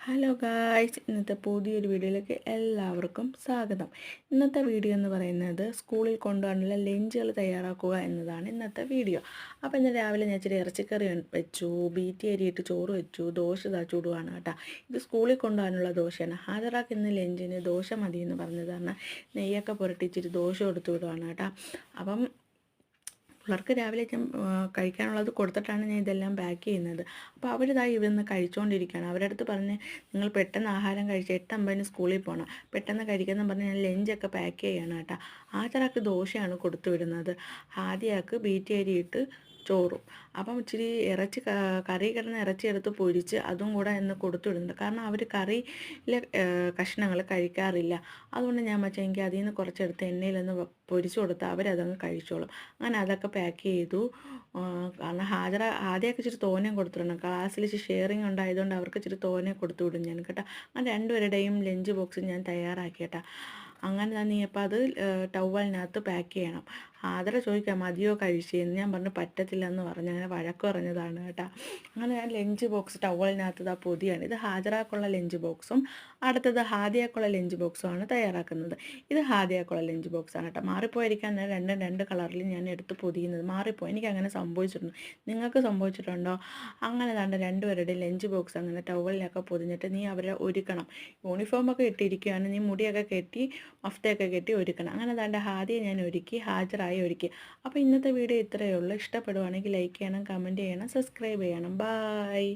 Hello guys ഇന്നത്തെ പുതിയൊരു വീഡിയോയിലേക്ക് എല്ലാവർക്കും സ്വാഗതം. ഇന്നത്തെ വീഡിയോ എന്ന് പറയുന്നത് സ്കൂളിൽ കൊണ്ടുപോകാനുള്ള ലഞ്ചുകൾ തയ്യാറാക്കുക എന്നതാണ് ഇന്നത്തെ വീഡിയോ. അപ്പോൾ ഇന്ന് രാവിലെ ഞാൻ ഇച്ചിരി ഇറച്ചിക്കറി വെച്ചു ബീറ്റി അരിയിട്ട് ചോറ് വെച്ചു ദോശ ഇതാ ചൂടുവാണ് കേട്ടോ. ഇത് സ്കൂളിൽ കൊണ്ടുപോകാനുള്ള ദോശയാണ്. ഹാജറാക്ക് ഇന്ന് ലഞ്ചിന് ദോശ മതി എന്ന് പറഞ്ഞതാണ്. നെയ്യൊക്കെ പുരട്ടിച്ചിട്ട് ദോശ കൊടുത്തു വിടുവാണ് കേട്ടോ. അപ്പം പിള്ളേർക്ക് രാവിലെ കഴിക്കാനുള്ളത് കൊടുത്തിട്ടാണ് ഞാൻ ഇതെല്ലാം പാക്ക് ചെയ്യുന്നത്. അപ്പോൾ അവരിതാ ഇവിടുന്ന് കഴിച്ചുകൊണ്ടിരിക്കുകയാണ് അവരുടെ അടുത്ത് പറഞ്ഞ് നിങ്ങൾ പെട്ടെന്ന് ആഹാരം കഴിച്ച് എട്ടമ്പതിന് സ്കൂളിൽ പോകണം പെട്ടെന്ന് കഴിക്കുന്ന പറഞ്ഞ് ഞാൻ ലഞ്ചൊക്കെ പാക്ക് ചെയ്യണം കേട്ടോ. ആചാരാക്ക് ദോശയാണ് കൊടുത്തു വിടുന്നത്. ആദ്യമാക്ക് ബീറ്റ് അരിയിട്ട് ചോറും. അപ്പം ഇച്ചിരി ഇറച്ചി കറി കിടന്ന ഇറച്ചി എടുത്ത് പൊരിച്ച് അതും കൂടെ എന്ന് കൊടുത്തു വിടുന്നുണ്ട് കാരണം അവർ കറിയിലെ കഷ്ണങ്ങൾ കഴിക്കാറില്ല. അതുകൊണ്ട് ഞാൻ വെച്ചാൽ എനിക്ക് അതിൽ നിന്ന് കുറച്ചെടുത്ത് എണ്ണയിലൊന്ന് പൊരിച്ചു കൊടുത്താൽ അവരതങ്ങ് കഴിച്ചോളും. അങ്ങനെ അതൊക്കെ പാക്ക് ചെയ്തു. കാരണം ഹാജര ആദ്യമൊക്കെ ഇച്ചിരി തോനെ കൊടുത്തിടണം ക്ലാസ്സിൽ ഇച്ചിരി ഷെയറിങ് ഉണ്ടായതുകൊണ്ട് അവർക്ക് ഇച്ചിരി തോനെ കൊടുത്തു വിടും ഞാൻ കേട്ടോ. അങ്ങനെ രണ്ടുപേരുടെയും ലഞ്ച് ബോക്സ് ഞാൻ തയ്യാറാക്കി കേട്ടോ അങ്ങനെ തന്നെ അപ്പോൾ അത് ടവലിനകത്ത് പാക്ക് ചെയ്യണം. ആദര ചോദിക്കാം മതിയോ കഴിച്ചെന്ന് ഞാൻ പറഞ്ഞു പറ്റത്തില്ല എന്ന് പറഞ്ഞ് അങ്ങനെ വഴക്ക് പറഞ്ഞതാണ് കേട്ടോ. അങ്ങനെ ഞാൻ ലഞ്ച് ബോക്സ് ടവലിനകത്ത് ആ പൊതിയാണ്. ഇത് ഹാജരാക്കുള്ള ലഞ്ച് ബോക്സും അടുത്തത് ഹാദിയാക്കുള്ള ലഞ്ച് ബോക്സുമാണ് തയ്യാറാക്കുന്നത്. ഇത് ഹാദിയാക്കുള്ള ലഞ്ച് ബോക്സാണ് കേട്ടോ. മാറിപ്പോയിരിക്കാൻ നേരം രണ്ടും രണ്ട് കളറിൽ ഞാൻ എടുത്ത് പൊതിയുന്നത്. മാറിപ്പോയി. എനിക്ക് അങ്ങനെ സംഭവിച്ചിട്ടുണ്ട് നിങ്ങൾക്ക് സംഭവിച്ചിട്ടുണ്ടോ? അങ്ങനെ താണ്ട് രണ്ടുപേരുടെ ലഞ്ച് ബോക്സ് അങ്ങനെ ടവലിനൊക്കെ പൊതിഞ്ഞിട്ട് നീ അവരെ ഒരുക്കണം. യൂണിഫോമൊക്കെ ഇട്ടിരിക്കുകയാണ് നീ മുടിയൊക്കെ കെട്ടി മഫ്തയൊക്കെ കെട്ടി ഒരുക്കണം. അങ്ങനെ താണ്ട് ഹാദിയെ ഞാൻ ഒരുക്കി ഹാജരായി ചായ അപ്പോൾ ഇന്നത്തെ വീഡിയോ ഇത്രയേ ഉള്ളൂ. ഇഷ്ടപ്പെടുവാണെങ്കിൽ ലൈക്ക് ചെയ്യണം കമന്റ് ചെയ്യണം സബ്സ്ക്രൈബ് ചെയ്യണം. ബായ്